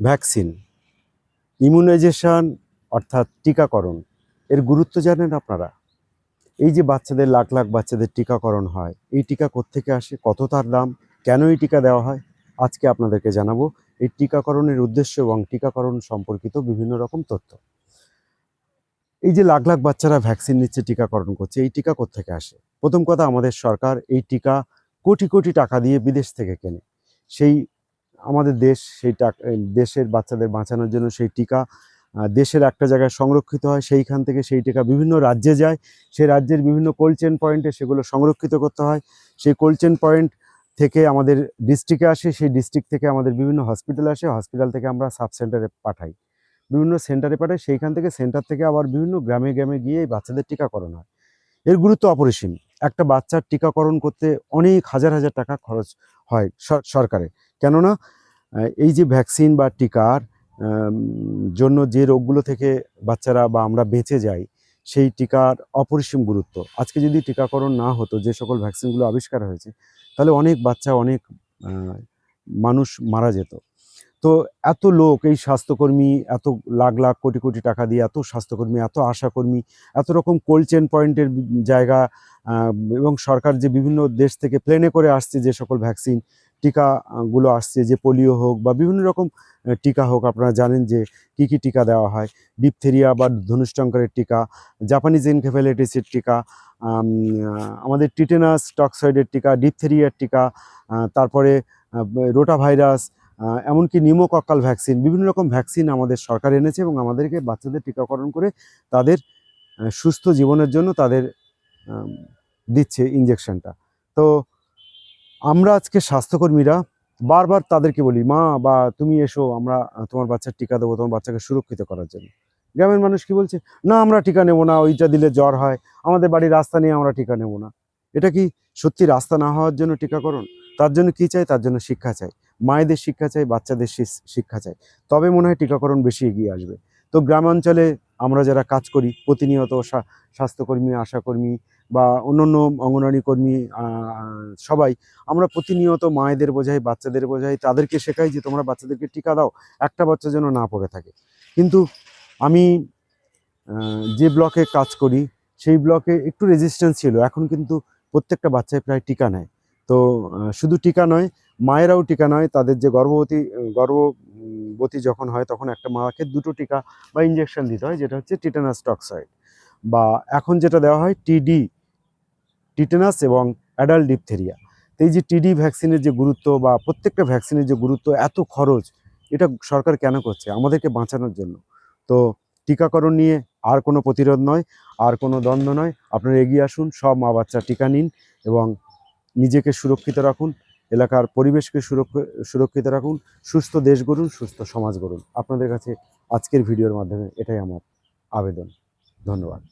Vaccine, immunisation অর্থাৎ টিকাকরণ, এর গুরুত্ব জানেন আপনারা? এই যে বাচ্চাদের লাখ লাখ বাচ্চাদের টিকাকরণ হয়, এই টিকা কোত্থেকে আসে? কত তার দাম? কেন এই টিকা দেওয়া হয়? আজকে আপনাদেরকে জানাব এই টিকাকরণের উদ্দেশ্য এবং টিকাকরণ সম্পর্কিত বিভিন্ন রকম তথ্য। এই যে লাখ লাখ বাচ্চারা ভ্যাকসিন নিচ্ছে, টিকাকরণ করছে, এই টিকা কোত্থেকে আসে? প্রথম কথা, আমাদের সরকার এই টিকা কোটি কোটি টাকা দিয়ে বিদেশ থেকে কেনে। সেই আমাদের দেশ সেই দেশের বাচ্চাদের বাঁচানোর জন্য সেই টিকা দেশের একটা জায়গায় সংরক্ষিত হয়, সেইখান থেকে সেই টিকা বিভিন্ন রাজ্যে যায়। সেই রাজ্যের বিভিন্ন কোল্ড চেন পয়েন্টে সেগুলো সংরক্ষিত করতে হয়। সেই কোল্ড চেন পয়েন্ট থেকে আমাদের ডিস্ট্রিক্টে আসে, সেই ডিস্ট্রিক্ট থেকে আমাদের বিভিন্ন হসপিটাল আসে। হসপিটাল থেকে আমরা সাব সেন্টারে পাঠাই। বিভিন্ন সেন্টারে পাঠাই, সেইখান থেকে সেন্টার থেকে আবার বিভিন্ন গ্রামে গ্রামে গিয়ে এই বাচ্চাদের টিকাকরণ হয়। এর গুরুত্ব অপরিসীম। একটা বাচ্চার টিকাকরণ করতে অনেক হাজার হাজার টাকা খরচ হয় সর- সরকারের। কেননা এই যে ভ্যাকসিন বা টিকার জন্য যে রোগগুলো থেকে বাচ্চারা বা আমরা বেঁচে যাই, সেই টিকার অপরিসীম গুরুত্ব। আজকে যদি টিকাকরণ না হতো, যে সকল ভ্যাকসিনগুলো আবিষ্কার হয়েছে, তাহলে অনেক বাচ্চা, অনেক মানুষ মারা যেত। তো এত লোক, এই স্বাস্থ্যকর্মী, এত লাখ লাখ কোটি কোটি টাকা দিয়ে এত স্বাস্থ্যকর্মী, এত আশাকর্মী, এত রকম কোল্ড চেন পয়েন্টের জায়গা এবং সরকার যে বিভিন্ন দেশ থেকে প্লেনে করে আসছে যে সকল ভ্যাকসিন টিকা আহ, গুলো আসছে যে পোলিও হোক বা বিভিন্ন রকম টিকা হোক আপনারা জানেন যে কি কি টিকা দেওয়া হয়। ডিপথেরিয়া বা ধনুষ্টঙ্করের টিকা জাপানিজ এনকেফেলাইটিসের টিকা আমাদের টিটেনাস টক্সয়েডের টিকা ডিপথেরিয়ার টিকা তারপরে রোটা ভাইরাস এমনকি নিউমোকক্কাল ভ্যাকসিন বিভিন্ন রকম ভ্যাকসিন আমাদের সরকার এনেছে এবং আমাদেরকে বাচ্চাদের টিকাকরণ করে তাদের সুস্থ জীবনের জন্য তাদের দিচ্ছে ইঞ্জেকশনটা তো আমরা আজকে স্বাস্থ্যকর্মীরা বারবার তাদেরকে বলি, মা, বা তুমি এসো, আমরা তোমার বাচ্চার টিকা দেবো, তোমার বাচ্চাকে সুরক্ষিত করার জন্য। গ্রামের মানুষ কি বলছে? না, আমরা টিকা নেব না ওইটা দিলে জ্বর হয়, আমাদের বাড়ির রাস্তা নিয়ে আমরা টিকা নেব না। এটা কি সত্যি রাস্তা না হওয়ার জন্য টিকাকরণ? তার জন্য কি চাই? তার জন্য শিক্ষা চাই। মায়েদের শিক্ষা চাই, বাচ্চাদের শিক্ষা চাই। তবে মনে হয় টিকাকরণ বেশি এগিয়ে আসবে। তো গ্রামাঞ্চলে আমরা যারা কাজ করি প্রতিনিয়ত স্বা- স্বাস্থ্যকর্মী আশাকর্মী বা অন্যান্য অঙ্গনওয়াড়ি কর্মী সবাই আমরা প্রতিনিয়ত মায়েদের বোঝাই বাচ্চাদের বোঝাই তাদেরকে শেখাই যে তোমরা বাচ্চাদেরকে টিকা দাও একটা বাচ্চা যেন না পড়ে থাকে। কিন্তু আমি যে ব্লকে কাজ করি সেই ব্লকে একটু রেজিস্ট্যান্স ছিল। এখন কিন্তু প্রত্যেকটা বাচ্চায় প্রায় টিকা নেয়। তো শুধু টিকা নয় মায়েরাও টিকা নয় তাদের যে গর্ভবতী আহ, গর্ভবতী যখন হয় তখন একটা মাকে দুটো টিকা বা ইঞ্জেকশন দিতে হয়, যেটা হচ্ছে টিটানাস টক্সয়েড বা এখন যেটা দেওয়া হয় টিডি টিটেনাস এবং অ্যাডাল্ট ডিপথেরিয়া তো এই যে টিডি ভ্যাকসিনের যে গুরুত্ব বা প্রত্যেকটা ভ্যাকসিনের যে গুরুত্ব এত খরচ, এটা সরকার কেন করছে? আমাদেরকে বাঁচানোর জন্য। তো টিকাকরণ নিয়ে আর কোনো প্রতিরোধ নয়, আর কোনো দ্বন্দ্ব নয়। আপনারা এগিয়ে আসুন, সব মা বাচ্চা টিকা নিন এবং নিজেকে সুরক্ষিত রাখুন। এলাকার পরিবেশকে সুরক্ষ- সুরক্ষিত রাখুন, সুস্থ দেশ গড়ুন, সুস্থ সমাজ গড়ুন। আপনাদের কাছে আজকের ভিডিওর মাধ্যমে এটাই আমার আবেদন। ধন্যবাদ।